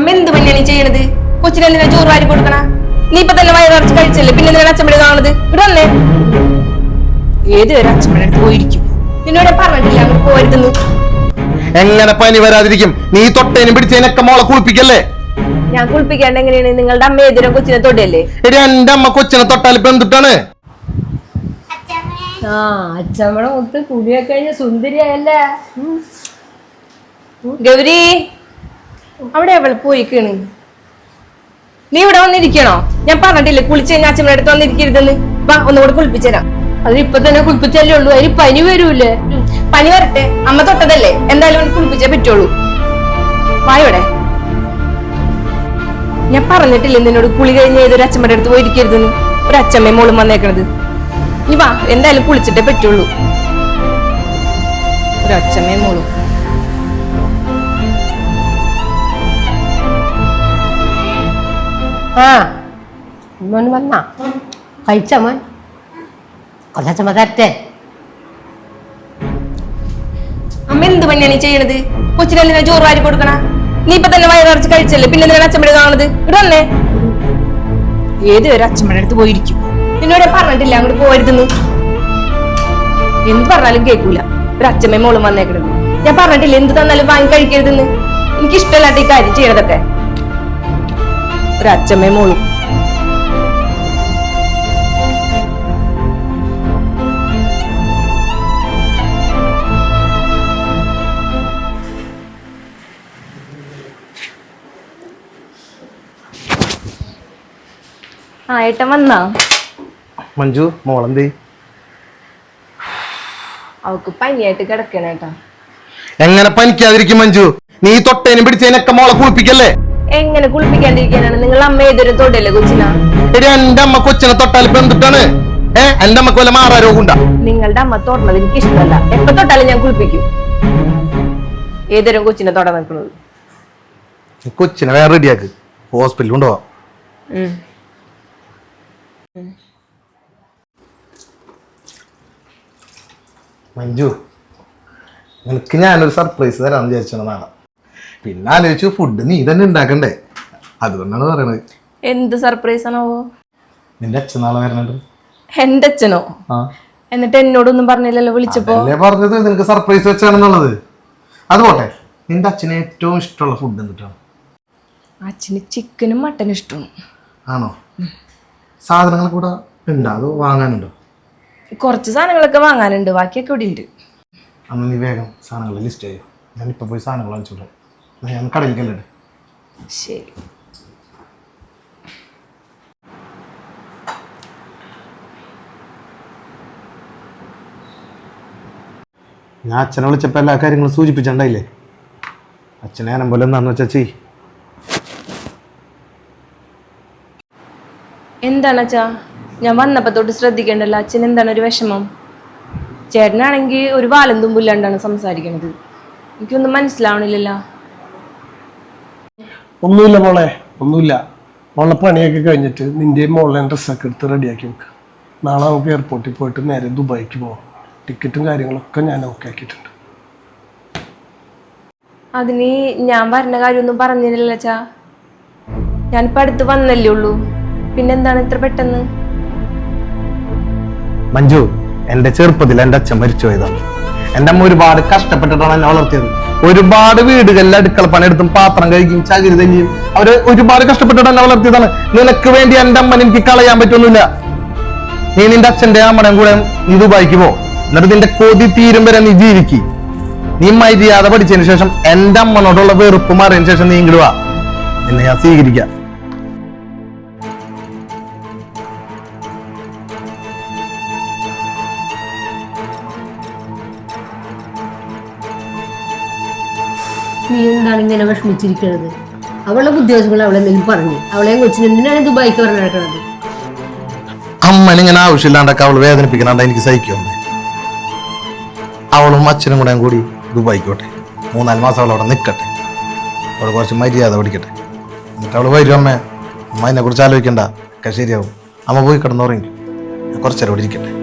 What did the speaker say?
അമ്മ എന്ത് പണിയാണ് ചെയ്യണത്? കൊച്ചിനെ എന്തിനാ ചോറ് വാരി കൊടുക്കണ? നീ ഇപ്പൊ തന്നെ വയറ് നിറച്ച് കഴിച്ചല്ലേ? പിന്നെ എന്തിനാണ് അച്ഛമ്മയുടെ കാണുന്നത്? ഇവിടെ വന്നേ. ഏത് വരെ അച്ഛമ്മയുടെ അടുത്ത് പോയിരിക്കും? നിന്നോട് ഞാൻ പറഞ്ഞിട്ടില്ല അങ്ങ് പോരുതെന്ന്. എങ്ങനെ പനി വരാതിരിക്കും? നീ തൊട്ടേനും പിടിച്ചതിനൊക്കെ മോളെ കുളിപ്പിക്കല്ലേ? ഞാൻ കുളിപ്പിക്കാണ്ട് എങ്ങനെയാണ്? നിങ്ങളുടെ അമ്മ ഏതിനും കൊച്ചിനെ തൊട്ടല്ലേ എടി എന്റെ അമ്മ കൊച്ചിനെ തൊട്ടാൽ ഇപ്പൊ എന്തിട്ടാണ്? ആ അച്ഛമ്മടെ മുത്ത് കുടിയൊക്കെ കഴിഞ്ഞ സുന്ദരിയായല്ലേ? ഗൗരി അവിടെ അവൾ പോയിക്കണ്. നീ ഇവിടെ വന്നിരിക്കണോ? ഞാൻ പറഞ്ഞിട്ടില്ലേ കുളിച്ച് കഴിഞ്ഞാൽ അച്ഛമ്മയുടെ അടുത്ത് വന്നിരിക്കരുതെന്ന്. വാ ഒന്നുകൂടെ കുളിപ്പിച്ചുതരാം ഇപ്പൊ തന്നെ കുളിപ്പിച്ചല്ലേ ഉള്ളൂ. അതിന് പനി വരൂലേ ഉം. പനി വരട്ടെ. അമ്മ തൊട്ടതല്ലേ? എന്തായാലും കുളിപ്പിച്ചേ പറ്റുള്ളൂ. വായോടെ. ഞാൻ പറഞ്ഞിട്ടില്ലേ നിന്നോട് കുളി കഴിഞ്ഞ് ഏതൊരു അച്ഛമ്മയുടെ അടുത്ത് പോയിരിക്കരുതെന്ന്? ഒരു അച്ഛമ്മയും മോളും വന്നേക്കണത്. നീ വാ എന്തായാലും കുളിച്ചിട്ടേ പറ്റുള്ളൂ. ഒരു അച്ഛമ്മയും മോളും. ആ. മോൻ വന്നാ. കഴിച്ച മോൻ? കൊല്ലച്ചമ്മ തരട്ടെ അമ്മ എന്ത് പണിയാണ് ഈ ചെയ്യണത്? കൊച്ചിനെന്തിനാ ചോറ് വാരി കൊടുക്കണ? നീ ഇപ്പൊ തന്നെ വയറിറച്ച് കഴിച്ചല്ലേ? പിന്നെ എന്തിനാണ് അച്ഛമ്മയുടെ കാണുന്നത് ഇവിടെ വന്നേ. ഏത് ഒരു അച്ഛമ്മയുടെ അടുത്ത് പോയിരിക്കും? നിന്നോട് പറഞ്ഞിട്ടില്ല അങ്ങോട്ട് പോരുതെന്ന്. എന്ത് പറഞ്ഞാലും കേൾക്കൂല. ഒരു അച്ഛമ്മയും മോളും വന്നേക്കണത്. ഞാൻ പറഞ്ഞിട്ടില്ല എന്ത് തന്നാലും വാങ്ങി കഴിക്കരുതെന്ന്. എനിക്ക് ഇഷ്ടമല്ലാത്ത ഈ കാര്യം ചെയ്യണതൊക്കെ. ഒരു അച്ഛമ്മയും മോളും. ആ ഏട്ടൻ വന്നാ? മഞ്ജു മോളെന്തേ? അവക്ക് പനിയായിട്ട് കിടക്കണേട്ടാ. എങ്ങനെ പനിക്കാതിരിക്കും മഞ്ജു? നീ തൊട്ടേനും പിടിച്ചതിനൊക്കെ മോളെ കുളിപ്പിക്കല്ലേ? എങ്ങനെ കുളിപ്പിക്കാണ്ടിരിക്കാനാണ്? നിങ്ങൾ അമ്മ ഏതൊരു തൊടല്ലേ കൊച്ചിനാ? എടി എന്റെ അമ്മ കൊച്ചിനെ തൊട്ടാൽ ഇപ്പൊ എന്തിട്ടാണ്? ഏ എന്റെ അമ്മയ്ക്ക് വല്ല മാറാ രോഗമുണ്ടാ? നിങ്ങളുടെ അമ്മ തൊടണത് എനിക്ക് ഇഷ്ടമല്ല എപ്പൊ തൊട്ടാലും ഞാൻ കുളിപ്പിക്കും. ഏതൊരു കൊച്ചിനെ തൊട നിൽക്കുന്നത്? കൊച്ചിനെ വേറെ റെഡിയാക്ക്. ഹോസ്പിറ്റലിൽ ഉണ്ടോ മഞ്ജു നിനക്ക് ഞാനൊരു സർപ്രൈസ് തരാമെന്ന് വിചാരിച്ചാണ് നാളെ. പിന്നെ ആലോചിച്ചു ഫുഡ് നീ തന്നെ ഉണ്ടാക്കണ്ടേ അതുകൊണ്ടാണ് പറയണത്. എന്ത് സർപ്രൈസ് ആണോ നിന്റെ അച്ഛൻ നാളെ വരണുണ്ട്. എന്റെ അച്ഛനോ? എന്നിട്ട് എന്നോടൊന്നും പറഞ്ഞില്ലല്ലോ വിളിച്ചപ്പോ? അല്ലേ പറഞ്ഞത്? നിനക്ക് സർപ്രൈസ് വെച്ചാണെന്നുള്ളത്. അത് പോട്ടെ. നിന്റെ അച്ഛന് ഏറ്റവും ഇഷ്ടമുള്ള ഫുഡ് എന്നിട്ടാണ് അച്ഛന് ചിക്കനും മട്ടനും ഇഷ്ടമാണ്. ആണോ? സാധനങ്ങൾ കൂടെ ഉണ്ടോ? അതോ വാങ്ങാനുണ്ടോ? കുറച്ച് സാധനങ്ങളൊക്കെ വാങ്ങാനുണ്ട്. ബാക്കിയൊക്കെ ഇവിടെ ഉണ്ട്. അന്ന് നീ വേഗം സാധനങ്ങൾ ലിസ്റ്റ് ചെയ്യോ. ഞാൻ ഇപ്പൊ പോയി സാധനങ്ങൾ വാങ്ങിച്ചോളാം. ഞാൻ ശരി. ഞാൻ അച്ഛനെ വിളിച്ചപ്പോൾ എല്ലാ കാര്യങ്ങളും സൂചിപ്പിച്ചിട്ടുണ്ടായില്ലേ? അച്ഛനെ ഞാനും പോലെ എന്താന്ന് വെച്ചാ ചെയ് എന്താണ് അച്ഛാ? ഞാൻ വന്നപ്പോ തൊട്ട് ശ്രദ്ധിക്കേണ്ടല്ലോ അച്ഛൻ എന്താണ് ഒരു വിഷമം? ചേട്ടനാണെങ്കിൽ ഒരു വാലം തുമ്പില്ലാണ്ടാണ് സംസാരിക്കണത്. എനിക്കൊന്നും മനസ്സിലാവണില്ലല്ലോ. ഒന്നുമില്ല മോളെ ഒന്നുമില്ല. മോളെ പണിയൊക്കെ കഴിഞ്ഞിട്ട് നിന്റെ മോളെ ഡ്രസ്സൊക്കെ എടുത്ത് റെഡിയാക്കി വെക്കുക നാളെ നമുക്ക് എയർപോർട്ടിൽ പോയിട്ട് നേരെ ദുബായിക്ക് പോകാം ടിക്കറ്റും കാര്യങ്ങളൊക്കെ ഞാൻ ഓക്കെ ആക്കിയിട്ടുണ്ട്. അതിന് ഞാൻ പറഞ്ഞ കാര്യമൊന്നും പറഞ്ഞില്ലല്ലോ അച്ഛാ. ഞാനിപ്പോ അടുത്ത് വന്നല്ലേ ഉള്ളൂ. പിന്നെന്താണ് ഇത്ര പെട്ടെന്ന്? മഞ്ജു എന്റെ ചെറുപ്പത്തിൽ എന്റെ അച്ഛൻ മരിച്ചു പോയതാണ് എന്റെ അമ്മ ഒരുപാട് കഷ്ടപ്പെട്ടിട്ടാണ് എന്നെ വളർത്തിയത്. ഒരുപാട് വീടുകളിൽ അടുക്കള പണിയെടുത്തും പാത്രം കഴിക്കും ചകിരി തല്ലിയും അവർ ഒരുപാട് കഷ്ടപ്പെട്ടിട്ട് എന്നെ വളർത്തിയതാണ്. നിനക്ക് വേണ്ടി എന്റെ അമ്മ എനിക്ക് കളയാൻ പറ്റൊന്നുമില്ല നീ നിന്റെ അച്ഛന്റെ അമ്മയും കൂടെ നീ ദുബായിക്ക് പോ. എന്നിട്ട് നിന്റെ കൊതി തീരും വരെ നീ ജീവിക്ക്. നീ മര്യാദ പഠിച്ചതിന് ശേഷം എന്റെ അമ്മനോടുള്ള വെറുപ്പ് മാറിയതിനു ശേഷം നീ നിന്നെ ഞാൻ സ്വീകരിക്കാം. നീ എന്താണ് ഇങ്ങനെ വിഷമിച്ചിരിക്കുന്നത് അവളുടെ ഉദ്ദേശങ്ങൾ അവളെ എന്തെങ്കിലും പറഞ്ഞു. അവളെ കൊച്ചിന് എന്തിനാണ് ദുബായിക്ക് പറഞ്ഞു നടക്കുന്നത് അമ്മനിങ്ങനെ ആവശ്യമില്ലാണ്ടൊക്കെ അവൾ വേദനിപ്പിക്കണണ്ട എനിക്ക് സഹിക്കും അവളും അച്ഛനും കൂടെ കൂടി ദുബായിക്കോട്ടെ. മൂന്നാൽ മാസം അവൾ അവിടെ നിൽക്കട്ടെ അവൾ കുറച്ച് മര്യാദ പഠിക്കട്ടെ. എന്നിട്ട് അവൾ വരും അമ്മേ. അമ്മ അതിനെ കുറിച്ച് ആലോചിക്കണ്ട. ഒക്കെ ശരിയാവും. അമ്മ പോയി കിടന്നുറങ്ങി. കുറച്ചേരം ഇരിക്കട്ടെ.